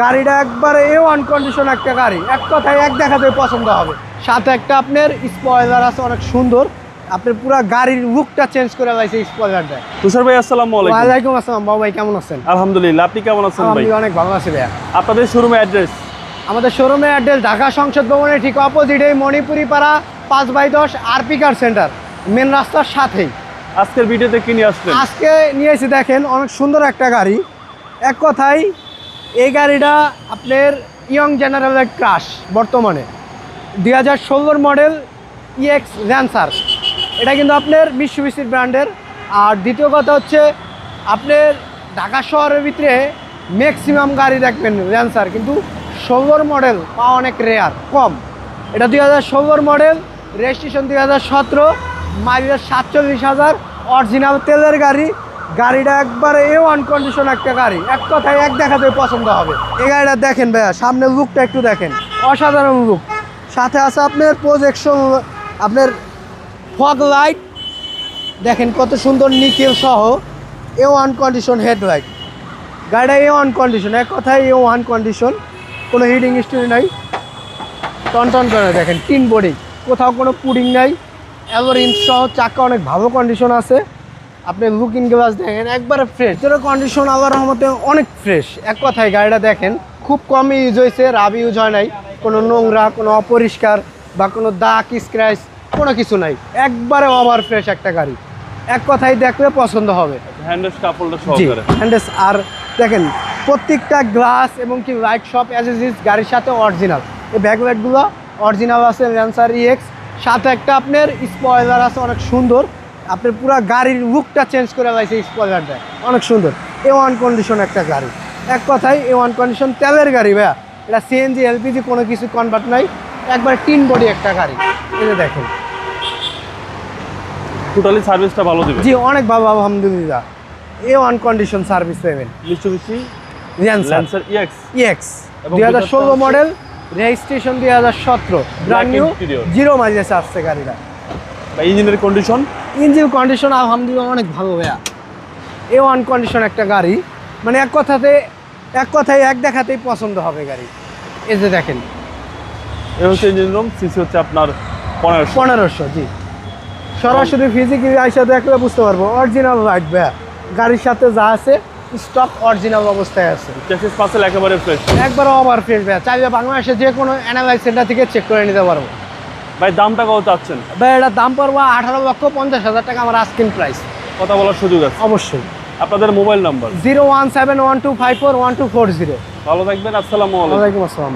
গাড়িটা একবারে এ one condition একটা গাড়ি। এক কথায় এক দেখাতে পছন্দ হবে। সাথে একটা আপনার স্পয়লার আছে অনেক সুন্দর। আপনার পুরো গাড়ির লুকটা চেঞ্জ করে লাইছে স্পয়লারটা তুষার ভাই আসসালামু আলাইকুম। ওয়ালাইকুম আসসালাম বাবু ভাই কেমন আছেন? আলহামদুলিল্লাহ আপনি কেমন আছেন ভাই? আমি অনেক ভালো আছি ভাইয়া। আপনাদের শোরুমে অ্যাড্রেস আমাদের শোরুমে অ্যাড্রেস ঢাকা সংসদ ভবনের ঠিক অপোজিটে মণিপুরি পাড়া পাঁচ বাই দশ আরপি কার সেন্টার মেন রাস্তার সাথেই। আজকের ভিডিওতে কি নিয়ে আসলেন? আজকে নিয়ে এসে দেখেন অনেক সুন্দর একটা গাড়ি। এক কথায় এই গাড়িটা আপনার ইয়ং জেনারেলের ক্রাশ বর্তমানে। দুই হাজার ষোলোর মডেল ইএক্স র্যান্সার এটা কিন্তু আপনার মিশুবিসির ব্র্যান্ডের আর দ্বিতীয় কথা হচ্ছে, আপনার ঢাকা শহরের ভিতরে ম্যাক্সিমাম গাড়ি দেখবেন র্যান্সার কিন্তু ষোলোর মডেল পাওয়া অনেক রেয়ার কম। এটা দুই হাজার ষোলোর মডেল রেজিস্ট্রেশন দুই হাজার সতেরো মাইলেজ সাতচল্লিশ হাজার অরিজিনাল তেলের গাড়ি গাড়িটা একবারে এ ওয়ান কন্ডিশন একটা গাড়ি। এক কথায় এক দেখাতে পছন্দ হবে। এই গাড়িটা দেখেন ভাইয়া, সামনের লুকটা একটু দেখেন। অসাধারণ লুক সাথে আছে আপনার প্রজেকশন আপনার ফগ লাইট দেখেন কত সুন্দর নিকেল সহ এ ওয়ান কন্ডিশন হেডলাইট গাড়িটা এ ওয়ান কন্ডিশন এক কথায় এ ওয়ান কন্ডিশন কোনো হিডিং স্টোরি নাই। টন টন করে দেখেন তিন বডি কোথাও কোনো পুডিং নাই। অ্যালোরিন সহ চাকা অনেক ভালো কন্ডিশন আছে। আপনি লুকিং গ্লাস দেখেন একবারে ফ্রেশ যেটা কন্ডিশন আল্লাহ রহমতে অনেক ফ্রেশ এক কথায় গাড়িটা দেখেন খুব কম ইউজ হয়েছে রাব ইউজ হয় নাই। কোনো নোংরা কোনো অপরিষ্কার বা কোনো দাগ স্ক্র্যাচ কোনো কিছু নাই। একবারে ওভার ফ্রেশ একটা গাড়ি। এক কথায় দেখলে পছন্দ হবে। হ্যান্ডেস আর দেখেন প্রত্যেকটা গ্লাস এবং কি লাইট শপ অ্যাজ ইজ গাড়ির সাথে অরিজিনাল এই ব্যাকলাইটগুলো অরিজিনাল আছে ল্যান্সার ইএক্স সাথে একটা আপনার স্পয়লার আছে অনেক সুন্দর। আপনার পুরো গাড়ির লুকটা চেঞ্জ করে লাইছে স্পয়লারটা অনেক সুন্দর। এ ওয়ান কন্ডিশন একটা গাড়ি। এক কথায় এ ওয়ান কন্ডিশন তেলের গাড়ি ভাইয়া। এটা সিএনজি এলপিজি কোনো কিছু কনভার্ট নাই। একবার তিন বডি একটা গাড়ি। এই যে দেখেন। টোটালি সার্ভিসটা ভালো দিবে জি অনেক ভালো আলহামদুলিল্লাহ। এ ওয়ান কন্ডিশন সার্ভিস পাবেন মিচুবিশি ল্যান্সার ইএক্স ইএক্স দুই হাজার ষোলো মডেল রেজিস্ট্রেশন দুই হাজার সতেরো। ব্র্যান্ড নিউ জিরো মাইলেজ আসছে গাড়িটা। ইঞ্জিনের কন্ডিশন ইঞ্জিন কন্ডিশন আলহামদুলিল্লাহ অনেক ভালো ভাইয়া। এ ওয়ান কন্ডিশন একটা গাড়ি মানে এক কথাতে এক কথায় এক দেখাতেই পছন্দ হবে গাড়ি। এই যে দেখেন। এ হচ্ছে ইঞ্জিন রুম সিসি হচ্ছে আপনার পনেরোশো। পনেরোশো জি। সরাসরি ফিজিক্যালি আইসা দেখলে বুঝতে পারব। অরিজিনাল লাইট ভাইয়া। গাড়ির সাথে যা আছে স্টক অরিজিনাল অবস্থায় আছে। পার্সেল একেবারে ফ্রেশ একবার ওভার ফ্রেশ ভাইয়া। চাইলে বাংলাদেশে যে কোনো অ্যানালাইজ সেন্টার থেকে চেক করে নিতে পারব। ভাই দামটা কত চাচ্ছেন? ভাই এটা দাম পড়ব আঠারো লক্ষ পঞ্চাশ হাজার টাকা আমার আস্কিং প্রাইস কথা বলার সুযোগ আছে? অবশ্যই। আপনাদের mobile number? Zero one seven one two five four one two four zero. ভালো থাকবেন আসসালামু আলাইকুম। আসসালাম